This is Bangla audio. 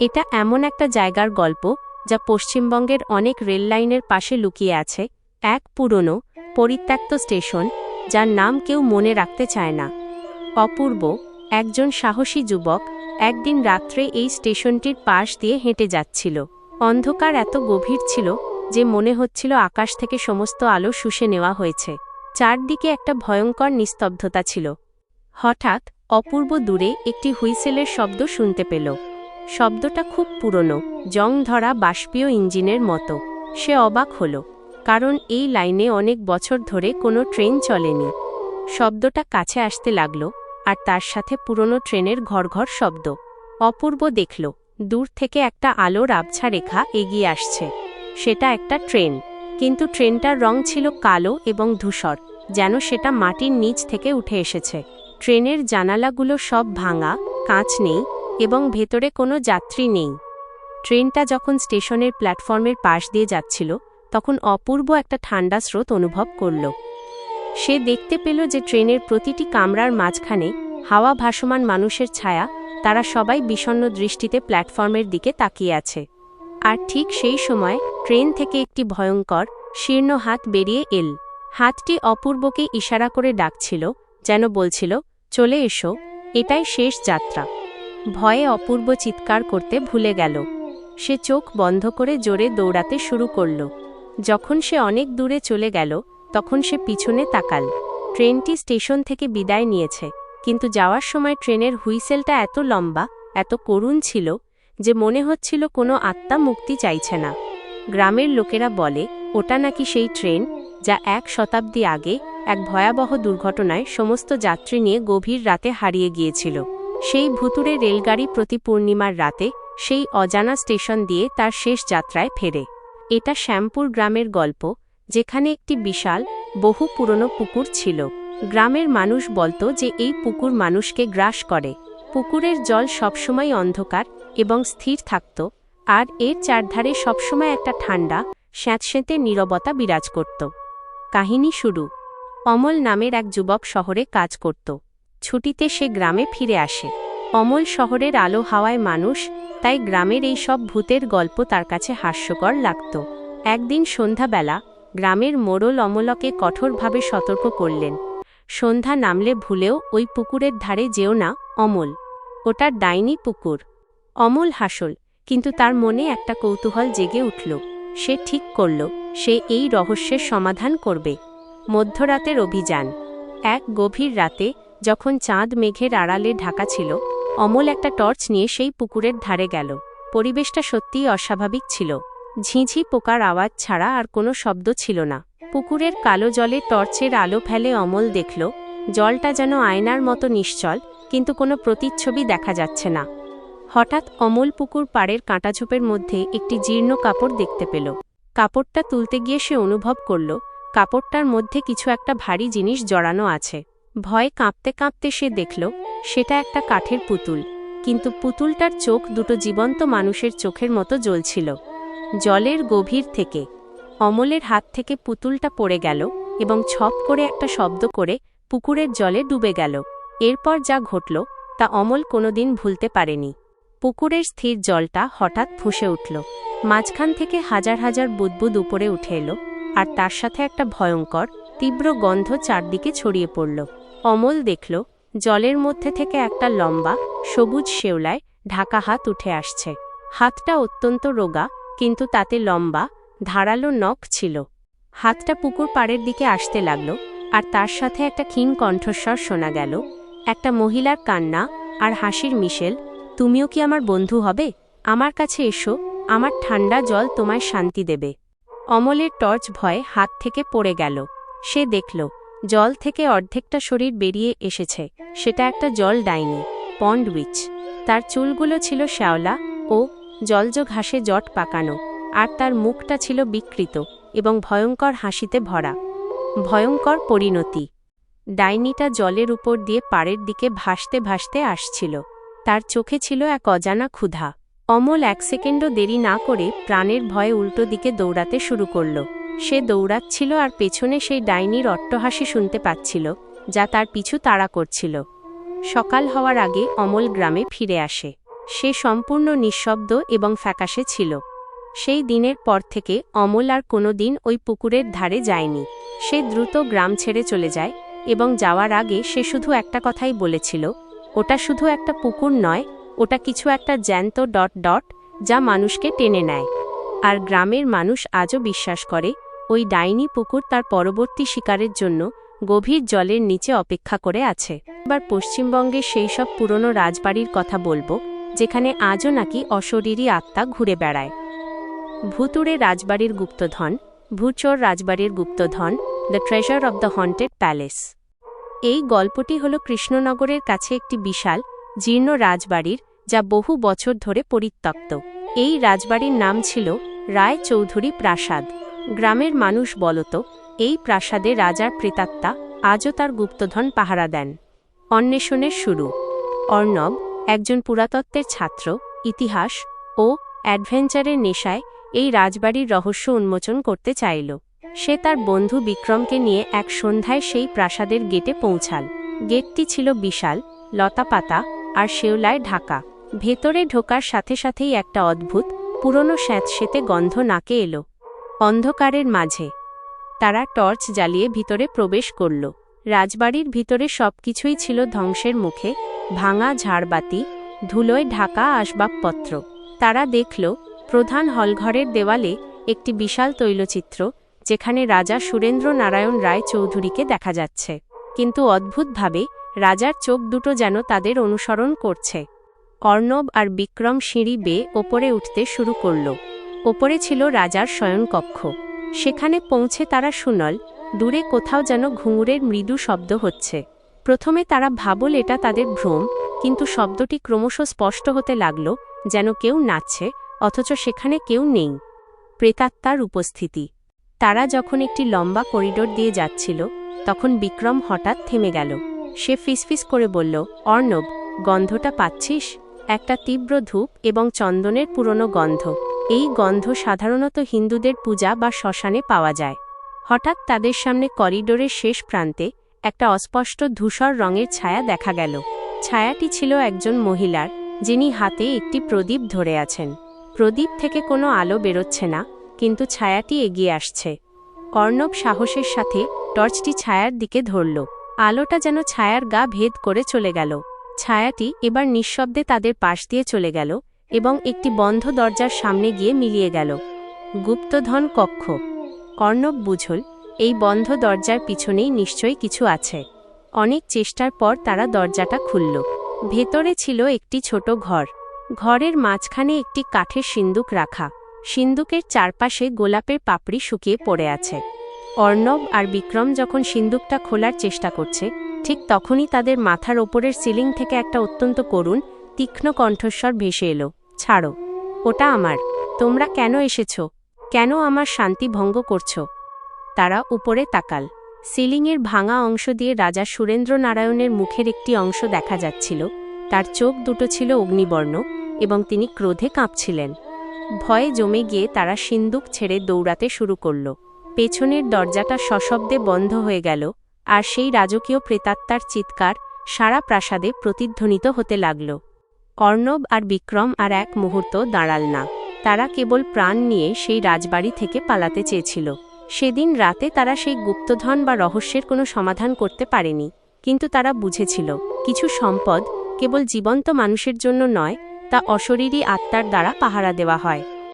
এটা এমন একটা জায়গার গল্প যা পশ্চিমবঙ্গের অনেক রেল লাইনের পাশে লুকিয়ে আছে, এক পুরনো, পরিত্যক্ত স্টেশন যার নাম কেউ মনে রাখতে চায় না। অপূর্ব, একজন সাহসী যুবক একদিন রাত্রে এই স্টেশনটির পাশ দিয়ে হেঁটে যাচ্ছিল। অন্ধকার এত গভীর ছিল যে মনে হচ্ছিল আকাশ থেকে সমস্ত আলো শুষে নেওয়া হয়েছে। চারদিকে একটা ভয়ঙ্কর নিস্তব্ধতা ছিল। হঠাৎ অপূর্ব দূরে একটি হুইসেলের শব্দ শুনতে পেল। শব্দটা খুব পুরনো জং ধরা বাষ্পীয় ইঞ্জিনের মতো। সে অবাক হল, কারণ এই লাইনে অনেক বছর ধরে কোনো ট্রেন চলেনি। শব্দটা কাছে আসতে লাগল, আর তার সাথে পুরনো ট্রেনের ঘরঘর শব্দ। অপূর্ব দেখল, দূর থেকে একটা আলোর আবছা রেখা এগিয়ে আসছে। সেটা একটা ট্রেন, কিন্তু ট্রেনটার রং ছিল কালো এবং ধূসর, যেন সেটা মাটির নিচ থেকে উঠে এসেছে। ট্রেনের জানালাগুলো সব ভাঙা, কাঁচ নেই এবং ভেতরে কোনো যাত্রী নেই। ট্রেনটা যখন স্টেশনের প্ল্যাটফর্মের পাশ দিয়ে যাচ্ছিল, তখন অপূর্ব একটা ঠান্ডা স্রোত অনুভব করল। সে দেখতে পেল যে ট্রেনের প্রতিটি কামরার মাঝখানে হাওয়া ভাসমান মানুষের ছায়া, তারা সবাই বিষণ্ণ দৃষ্টিতে প্ল্যাটফর্মের দিকে তাকিয়ে আছে। আর ঠিক সেই সময় ট্রেন থেকে একটি ভয়ঙ্কর, শীর্ণ হাত বেরিয়ে এল। হাতটি অপূর্বকে ইশারা করে ডাকছিল, যেন বলছিল, চলে এসো, এটাই শেষ যাত্রা। ভয়ে অপূর্ব চিৎকার করতে ভুলে গেল। সে চোখ বন্ধ করে জোরে দৌড়াতে শুরু করল। যখন সে অনেক দূরে চলে গেল, তখন সে পিছনে তাকাল। ট্রেনটি স্টেশন থেকে বিদায় নিয়েছে, কিন্তু যাওয়ার সময় ট্রেনের হুইসেলটা এত লম্বা, এত করুণ ছিল যে মনে হচ্ছিল কোনো আত্মা মুক্তি চাইছে না। গ্রামের লোকেরা বলে, ওটা নাকি সেই ট্রেন যা এক শতাব্দী আগে এক ভয়াবহ দুর্ঘটনায় সমস্ত যাত্রী নিয়ে গভীর রাতে হারিয়ে গিয়েছিল। সেই ভুতুরে রেলগাড়ি প্রতি পূর্ণিমার রাতে সেই অজানা স্টেশন দিয়ে তার শেষ যাত্রায় ফেরে। এটা শ্যামপুর গ্রামের গল্প, যেখানে একটি বিশাল, বহু পুরনো পুকুর ছিল। গ্রামের মানুষ বলতো যে এই পুকুর মানুষকে গ্রাস করে। পুকুরের জল সবসময় অন্ধকার এবং স্থির থাকত, আর এর চারধারে সবসময় একটা ঠান্ডা স্যাঁতস্যাঁতে নীরবতা বিরাজ করত। কাহিনী শুরু। অমল নামের এক যুবক শহরে কাজ করত। ছুটিতে সে গ্রামে ফিরে আসে। অমল শহরের আলো হাওয়ায় মানুষ, তাই গ্রামের এই সব ভূতের গল্প তার কাছে হাস্যকর লাগত। একদিন সন্ধ্যাবেলা, গ্রামের মোড়ল অমলকে কঠোরভাবে সতর্ক করলেন। সন্ধ্যা নামলে ভুলেও ওই পুকুরের ধারে যেও না, অমল। ওটা ডাইনি পুকুর। অমল হাসল, কিন্তু তার মনে একটা কৌতূহল জেগে উঠল। সে ঠিক করল, সে এই রহস্যের সমাধান করবে। মধ্যরাতের অভিযান। এক গভীর রাতে যখন চাঁদ মেঘের আড়ালে ঢাকা ছিল, অমল একটা টর্চ নিয়ে সেই পুকুরের ধারে গেল। পরিবেশটা সত্যিই অস্বাভাবিক ছিল। ঝিঁঝি পোকার আওয়াজ ছাড়া আর কোনো শব্দ ছিল না। পুকুরের কালো জলে টর্চের আলো ফেলে অমল দেখল, জলটা যেন আয়নার মতো নিশ্চল, কিন্তু কোনো প্রতিচ্ছবি দেখা যাচ্ছে না। হঠাৎ অমল পুকুর পাড়ের কাঁটাঝোপের মধ্যে একটি জীর্ণ কাপড় দেখতে পেল। কাপড়টা তুলতে গিয়ে সে অনুভব করল, কাপড়টার মধ্যে কিছু একটা ভারী জিনিস জড়ানো আছে। ভয়ে কাঁপতে কাঁপতে সে দেখল, সেটা একটা কাঠের পুতুল। কিন্তু পুতুলটার চোখ দুটো জীবন্ত মানুষের চোখের মতো জ্বলছিল। জলের গভীর থেকে, অমলের হাত থেকে পুতুলটা পড়ে গেল এবং ছপ করে একটা শব্দ করে পুকুরের জলে ডুবে গেল। এরপর যা ঘটল, তা অমল কোনোদিন ভুলতে পারেনি। পুকুরের স্থির জলটা হঠাৎ ফুসে উঠল। মাঝখান থেকে হাজার হাজার বুদবুদ উপরে উঠে এলো, আর তার সাথে একটা ভয়ঙ্কর, তীব্র গন্ধ চারদিকে ছড়িয়ে পড়ল। অমল দেখল, জলের মধ্যে থেকে একটা লম্বা, সবুজ শেওলায় ঢাকা হাত উঠে আসছে। হাতটা অত্যন্ত রোগা, কিন্তু তাতে লম্বা, ধারালো নখ ছিল। হাতটা পুকুর পাড়ের দিকে আসতে লাগল, আর তার সাথে একটা ক্ষীণ কণ্ঠস্বর শোনা গেল। একটা মহিলার কান্না আর হাসির মিশেল, তুমিও কি আমার বন্ধু হবে? আমার কাছে এসো, আমার ঠান্ডা জল তোমায় শান্তি দেবে। অমলের টর্চ ভয়ে হাত থেকে পড়ে গেল। সে দেখল জল থেকে অর্ধেকটা শরীর বেরিয়ে এসেছে, সেটা একটা জল ডাইনি পন্ডউইচ তার চুলগুলো ছিল শ্যাওলা ও জলজ ঘাসে জট পাকানো, আর তার মুখটা ছিল বিকৃত এবং ভয়ঙ্কর হাসিতে ভরা। ভয়ঙ্কর পরিণতি। ডাইনিটা জলের উপর দিয়ে পাড়ের দিকে ভাসতে ভাসতে আসছিল। তার চোখে ছিল এক অজানা ক্ষুধা। অমল এক সেকেন্ডও দেরি না করে প্রাণের ভয়ে উল্টো দিকে দৌড়াতে শুরু করল। সে দৌড়াচ্ছিল আর পেছনে সেই ডাইনির অট্টহাসি শুনতে পাচ্ছিল, যা তার পিছু তাড়া করছিল। সকাল হওয়ার আগে অমল গ্রামে ফিরে আসে। সে সম্পূর্ণ নিঃশব্দ এবং ফ্যাকাশে ছিল। সেই দিনের পর থেকে অমল আর কোনো দিন ওই পুকুরের ধারে যায়নি। সে দ্রুত গ্রাম ছেড়ে চলে যায় এবং যাওয়ার আগে সে শুধু একটা কথাই বলেছিল, ওটা শুধু একটা পুকুর নয়, ওটা কিছু একটা জ্যান্ত ডট ডট যা মানুষকে টেনে নেয়। আর গ্রামের মানুষ আজও বিশ্বাস করে ওই ডাইনি পুকুর তার পরবর্তী শিকারের জন্য গভীর জলের নিচে অপেক্ষা করে আছে। এবার পশ্চিমবঙ্গের সেই সব পুরনো রাজবাড়ির কথা বলব, যেখানে আজও নাকি অশরীরী আত্মা ঘুরে বেড়ায়। ভুতুড়ে রাজবাড়ির গুপ্তধন, ভূচর রাজবাড়ির গুপ্তধন, the treasure of the haunted palace. এই গল্পটি হল কৃষ্ণনগরের কাছে একটি বিশাল, জীর্ণ রাজবাড়ির, যা বহু বছর ধরে পরিত্যক্ত। এই রাজবাড়ির নাম ছিল রায় চৌধুরী প্রাসাদ। গ্রামের মানুষ বলত, এই প্রাসাদে রাজার প্রেতাত্মা আজও তার গুপ্তধন পাহারা দেন। অন্বেষণের শুরু। অর্ণব, একজন পুরাতত্ত্বের ছাত্র, ইতিহাস ও অ্যাডভেঞ্চারের নেশায় এই রাজবাড়ির রহস্য উন্মোচন করতে চাইল। সে তার বন্ধু বিক্রমকে নিয়ে এক সন্ধ্যায় সেই প্রাসাদের গেটে পৌঁছাল। গেটটি ছিল বিশাল, লতাপাতা আর শেওলায় ঢাকা। ভেতরে ঢোকার সাথে সাথেই একটা অদ্ভুত, পুরনো স্যাঁতসেতে গন্ধ নাকে এলো। অন্ধকারের মাঝে। তারা টর্চ জ্বালিয়ে ভিতরে প্রবেশ করল। রাজবাড়ির ভিতরে সবকিছুই ছিল ধ্বংসের মুখে। ভাঙা ঝাড়বাতি, ধুলোয় ঢাকা আসবাবপত্র। তারা দেখল, প্রধান হলঘরের দেওয়ালে একটি বিশাল তৈলচিত্র, যেখানে রাজা সুরেন্দ্র নারায়ণ রায় চৌধুরীকে দেখা যাচ্ছে। কিন্তু অদ্ভুতভাবে, রাজার চোখ দুটো যেন তাদের অনুসরণ করছে। অর্ণব আর বিক্রম সিঁড়ি বেয়ে ওপরে উঠতে শুরু করল। ওপরে ছিল রাজার শয়নকক্ষ। সেখানে পৌঁছে তারা শুনল দূরে কোথাও যেন ঘুঙুরের মৃদু শব্দ হচ্ছে। প্রথমে তারা ভাবল এটা তাদের ভ্রম, কিন্তু শব্দটি ক্রমশ স্পষ্ট হতে লাগল, যেন কেউ নাচছে, অথচ সেখানে কেউ নেই। প্রেতাত্মার উপস্থিতি। তারা যখন একটি লম্বা করিডোর দিয়ে যাচ্ছিল, তখন বিক্রম হঠাৎ থেমে গেল। সে ফিসফিস করে বলল, অর্ণব, গন্ধটা পাচ্ছিস? একটা তীব্র ধূপ এবং চন্দনের পুরনো গন্ধ। এই গন্ধ সাধারণত হিন্দুদের পূজা বা শ্মশানে পাওয়া যায়। হঠাৎ তাদের সামনে করিডোরের শেষ প্রান্তে একটা অস্পষ্ট ধূসর রঙের ছায়া দেখা গেল। ছায়াটি ছিল একজন মহিলার, যিনি হাতে একটি প্রদীপ ধরে আছেন। প্রদীপ থেকে কোনো আলো বেরোচ্ছে না, কিন্তু ছায়াটি এগিয়ে আসছে। অর্ণব সাহসের সাথে টর্চটি ছায়ার দিকে ধরল। আলোটা যেন ছায়ার গা ভেদ করে চলে গেল। ছায়াটি এবার নিঃশব্দে তাদের পাশ দিয়ে চলে গেল এবং একটি বন্ধ দরজার সামনে গিয়ে মিলিয়ে গেল। গুপ্তধন কক্ষ। অর্ণব বুঝল, এই বন্ধ দরজার পিছনেই নিশ্চয়ই কিছু আছে। অনেক চেষ্টার পর তারা দরজাটা খুলল। ভেতরে ছিল একটি ছোট ঘর। ঘরের মাঝখানে একটি কাঠের সিন্দুক রাখা। সিন্দুকের চারপাশে গোলাপের পাপড়ি শুকিয়ে পড়ে আছে। অর্ণব আর বিক্রম যখন সিন্দুকটা খোলার চেষ্টা করছে, ঠিক তখনই তাদের মাথার ওপরের সিলিং থেকে একটা অত্যন্ত করুণ তীক্ষ্ণ কণ্ঠস্বর ভেসে এলো, ছাড়ো, ওটা আমার, তোমরা কেন এসেছ? কেন আমার শান্তি ভঙ্গ করছ? তারা উপরে তাকাল। সিলিংয়ের ভাঙা অংশ দিয়ে রাজা সুরেন্দ্র নারায়ণের মুখের একটি অংশ দেখা যাচ্ছিল, তার চোখ দুটো ছিল অগ্নিবর্ণ এবং তিনি ক্রোধে কাঁপছিলেন। ভয়ে জমে গিয়ে তারা সিন্দুক ছেড়ে দৌড়াতে শুরু করল। পেছনের দরজাটা সশব্দে বন্ধ হয়ে গেল আর সেই রাজকীয় প্রেতাত্মার চিৎকার সারা প্রাসাদে প্রতিধ্বনিত হতে লাগল। অর্ণব আর বিক্রম আর এক মুহূর্ত দাঁড়াল না। তারা কেবল প্রাণ নিয়ে সেই রাজবাড়ি থেকে পালাতে চেয়েছিল। সেদিন রাতে তারা সেই গুপ্তধন বা রহস্যের কোনো সমাধান করতে পারেনি, কিন্তু তারা বুঝেছিল, কিছু সম্পদ কেবল জীবন্ত মানুষের জন্য নয়, তা অশরীরী আত্মার দ্বারা পাহারা দেওয়া হয়।